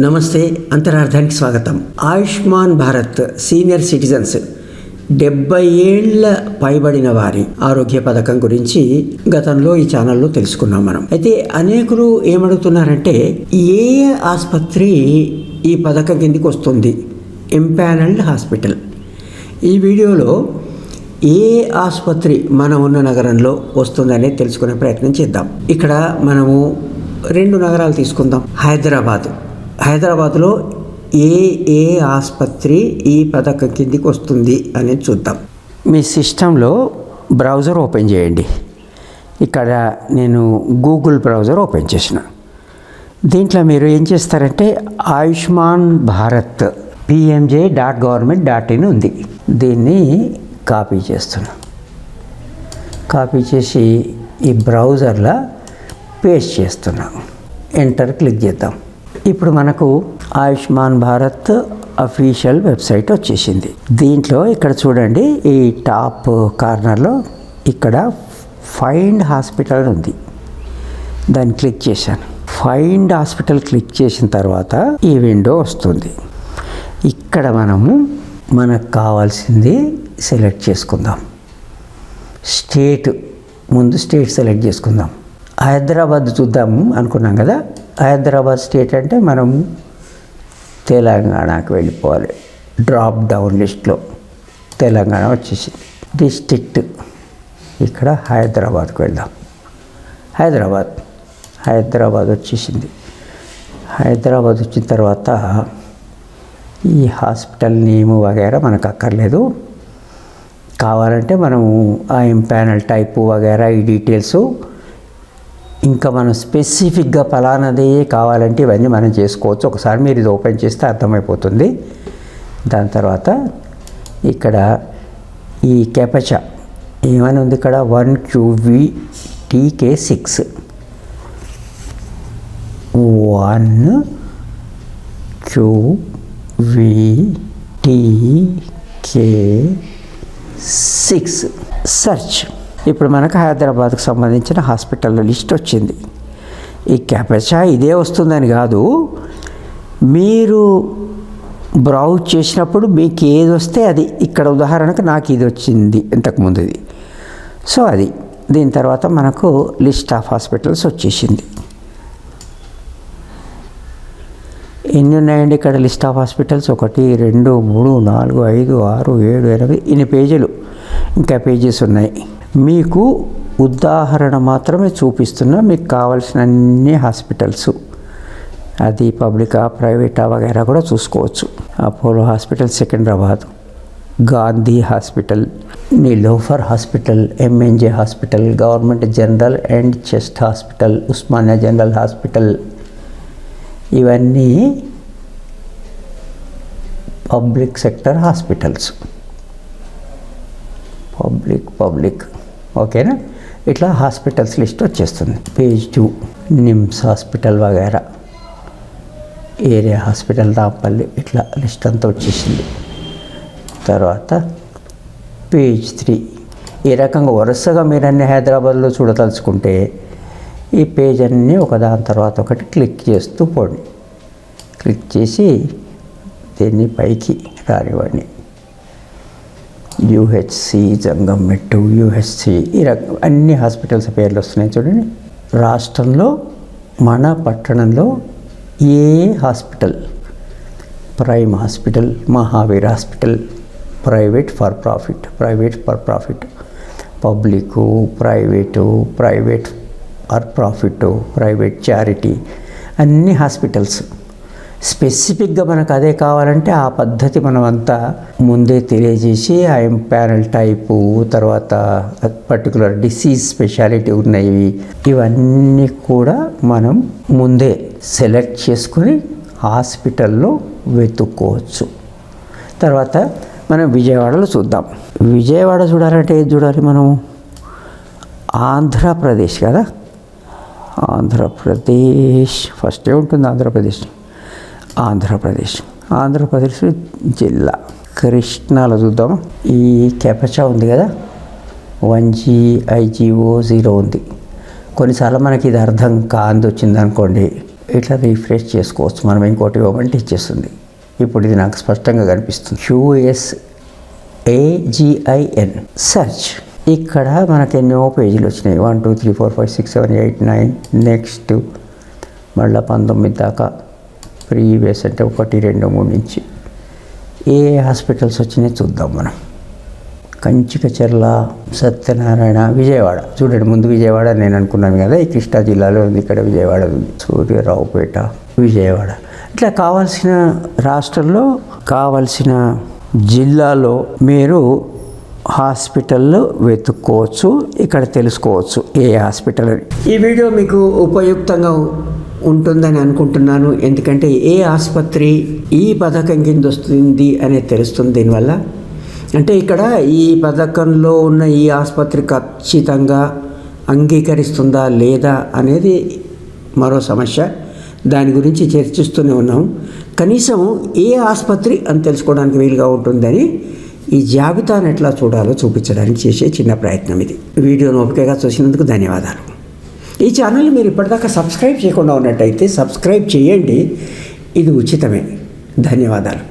నమస్తే అంతరార్థానికి స్వాగతం. Ayushman Bharat senior citizens డెబ్బై ఏళ్ళ పైబడిన వారి ఆరోగ్య పథకం గురించి గతంలో ఈ ఛానల్లో తెలుసుకున్నాం మనం. అయితే అనేకులు ఏమడుగుతున్నారంటే ఏ ఆసుపత్రి ఈ పథకం కిందికి వస్తుంది? Empanelled hospital. ఈ వీడియోలో ఏ ఆసుపత్రి మనం ఉన్న నగరంలో వస్తుందనే తెలుసుకునే ప్రయత్నం చేద్దాం. ఇక్కడ మనము రెండు నగరాలు తీసుకుందాం. హైదరాబాద్. హైదరాబాద్లో ఏ ఏ ఆసుపత్రి ఈ పథకం కిందికి వస్తుంది అనేది చూద్దాం. మీ సిస్టంలో బ్రౌజర్ ఓపెన్ చేయండి. ఇక్కడ నేను గూగుల్ బ్రౌజర్ ఓపెన్ చేసిన. దీంట్లో మీరు ఏం చేస్తారంటే Ayushman Bharat PMJ dot government dot in ఉంది. దీన్ని కాపీ చేస్తున్నా. కాపీ చేసి ఈ బ్రౌజర్లో పేస్ట్ చేస్తున్నాం. ఎంటర్ క్లిక్ చేద్దాం. ఇప్పుడు మనకు ఆయుష్మాన్ భారత్ అఫీషియల్ వెబ్సైట్ వచ్చేసింది. దీంట్లో ఇక్కడ చూడండి ఈ టాప్ కార్నర్లో ఇక్కడ ఫైండ్ హాస్పిటల్ ఉంది. దాన్ని క్లిక్ చేశాను. ఫైండ్ హాస్పిటల్ క్లిక్ చేసిన తర్వాత ఈ విండో వస్తుంది. ఇక్కడ మనము మనకు కావాల్సింది సెలెక్ట్ చేసుకుందాం. స్టేట్ ముందు స్టేట్ సెలెక్ట్ చేసుకుందాం. హైదరాబాద్ చూద్దాము అనుకున్నాం కదా. హైదరాబాద్ స్టేట్ అంటే మనం తెలంగాణకు వెళ్ళిపోవాలి. డ్రాప్ డౌన్ లిస్ట్లో తెలంగాణ వచ్చేసింది. డిస్టిక్ట్ ఇక్కడ హైదరాబాద్కు వెళ్దాం. హైదరాబాద్ హైదరాబాద్ వచ్చేసింది. హైదరాబాద్ వచ్చిన తర్వాత ఈ హాస్పిటల్ నేమ్ వగైరా మనకు అక్కర్లేదు. కావాలంటే మనము ఆ ఇంపానల్ టైపు వగైరా ఈ డీటెయిల్స్ ఇంకా మనం స్పెసిఫిక్గా ఫలానాదే కావాలంటే ఇవన్నీ మనం చేసుకోవచ్చు. ఒకసారి మీరు ఇది ఓపెన్ చేస్తే అర్థమైపోతుంది. దాని తర్వాత ఇక్కడ ఈ కెపచ ఏమని ఉంది ఇక్కడ? One QV TK six. One Q V T K six. Search. ఇప్పుడు మనకు హైదరాబాద్కు సంబంధించిన హాస్పిటల్ లిస్ట్ వచ్చింది. ఈ క్యాపచా ఇదే వస్తుందని కాదు మీరు బ్రౌజ్ చేసినప్పుడు మీకు ఏది వస్తే అది ఇక్కడ ఉదాహరణకు నాకు ఇది వచ్చింది ఇంతకుముందు ఇది. సో అది దీని తర్వాత మనకు లిస్ట్ ఆఫ్ హాస్పిటల్స్ వచ్చేసింది. ఎన్ని ఉన్నాయండి ఇక్కడ లిస్ట్ ఆఫ్ హాస్పిటల్స్? ఒకటి రెండు మూడు నాలుగు ఐదు ఆరు ఏడు ఎనిమిది ఇన్ని పేజీలు. ఇంకా పేజెస్ ఉన్నాయి. మీకు ఉదాహరణ మాత్రమే చూపిస్తున్నా మీకు కావాల్సిన అన్ని హాస్పిటల్స్. అది పబ్లికా ప్రైవేటా వగైరా కూడా చూసుకోవచ్చు. Apollo hospital Secunderabad Gandhi hospital Niloufer hospital MNJ hospital government general and chest hospital Osmania general hospital. ఇవన్నీ public sector hospitals. Public public. ఓకేనా? ఇట్లా హాస్పిటల్స్ లిస్ట్ వచ్చేస్తుంది. పేజ్ టూ నిమ్స్ హాస్పిటల్ వగైరా. ఏరియా హాస్పిటల్ రాంపల్లి ఇట్లా లిస్ట్ అంతా వచ్చేసింది. తర్వాత పేజ్ త్రీ. ఈ రకంగా వరుసగా మీరు అన్ని హైదరాబాద్లో చూడదలుచుకుంటే ఈ పేజ్ అన్నీ ఒకదాని తర్వాత ఒకటి క్లిక్ చేస్తూ పోండి. క్లిక్ చేసి దీన్ని పైకి రానివ్వండి. యూహెచ్సి జంగంమెట్టు యూహెచ్సి ఈ రకం అన్ని హాస్పిటల్స్ పేర్లు వస్తున్నాయి చూడండి. రాష్ట్రంలో మన పట్టణంలో ఏ hospital? Prime hospital Mahavir hospital private for profit private for profit. Public private private for profit private charity అన్ని హాస్పిటల్స్. స్పెసిఫిక్గా మనకు అదే కావాలంటే ఆ పద్ధతి మనం అంతా ముందే తెలియజేసి ఆ ఎంపానల్ టైపు తర్వాత పర్టికులర్ డిసీజ్ స్పెషాలిటీ ఉన్నాయి ఇవన్నీ కూడా మనం ముందే సెలెక్ట్ చేసుకొని హాస్పిటల్లో వెతుక్కోవచ్చు. తర్వాత మనం విజయవాడలో చూద్దాం. విజయవాడ చూడాలంటే ఏది చూడాలి మనం ఆంధ్రప్రదేశ్ కదా? ఆంధ్రప్రదేశ్. ఫస్టే ఉంటుంది ఆంధ్రప్రదేశ్. ఆంధ్రప్రదేశ్. ఆంధ్రప్రదేశ్ జిల్లా. కృష్ణాలో చూద్దాం ఈ కెపచా ఉంది కదా? వన్ జీ ఐజీఓ జీరో ఉంది. కొన్నిసార్లు మనకి ఇది అర్థం కాంది వచ్చింది అనుకోండి ఇట్లా రీఫ్రెష్ చేసుకోవచ్చు. మనం ఇంకోటి ఇవ్వమంటే ఇచ్చేస్తుంది ఇప్పుడు ఇది నాకు స్పష్టంగా కనిపిస్తుంది. క్యూఎస్ ఏజిఐఎన్ సెర్చ్. ఇక్కడ మనకు ఎన్నో పేజీలు వచ్చినాయి. One two three four five six seven eight nine next మళ్ళీ పంతొమ్మిది దాకా. ప్రీవియస్ అంటే ఒకటి రెండు మూడు నుంచి ఏ హాస్పిటల్స్ వచ్చినాయి చూద్దాం మనం. కంచికచెర్ల సత్యనారాయణ విజయవాడ. చూడండి ముందు విజయవాడ నేను అనుకున్నాను కదా ఈ కృష్ణా జిల్లాలో ఉంది ఇక్కడ విజయవాడ ఉంది. సూర్యరావుపేట విజయవాడ. ఇట్లా కావాల్సిన రాష్ట్రంలో కావాల్సిన జిల్లాలో మీరు హాస్పిటల్లో వెతుక్కోవచ్చు ఇక్కడ తెలుసుకోవచ్చు ఏ హాస్పిటల్ అని. ఈ వీడియో మీకు ఉపయుక్తంగా ఉంటుందని అనుకుంటున్నాను. ఎందుకంటే ఏ ఆసుపత్రి ఈ పథకం కింద వస్తుంది అనేది తెలుస్తుంది దీనివల్ల. అంటే ఇక్కడ ఈ పథకంలో ఉన్న ఈ ఆసుపత్రి ఖచ్చితంగా అంగీకరిస్తుందా లేదా అనేది మరో సమస్య. దాని గురించి చర్చిస్తూనే ఉన్నాం. కనీసం ఏ ఆసుపత్రి అని తెలుసుకోవడానికి వీలుగా ఉంటుందని ఈ జాబితాను ఎట్లా చూడాలో చూపించడానికి చేసే చిన్న ప్రయత్నం ఇది. వీడియోను ఓపికగా చూసినందుకు ధన్యవాదాలు. ఈ ఛానల్ మీరు ఇప్పటిదాకా సబ్స్క్రైబ్ చేయకుండా ఉన్నట్టయితే సబ్స్క్రైబ్ చేయండి. ఇది ఉచితమే. ధన్యవాదాలు.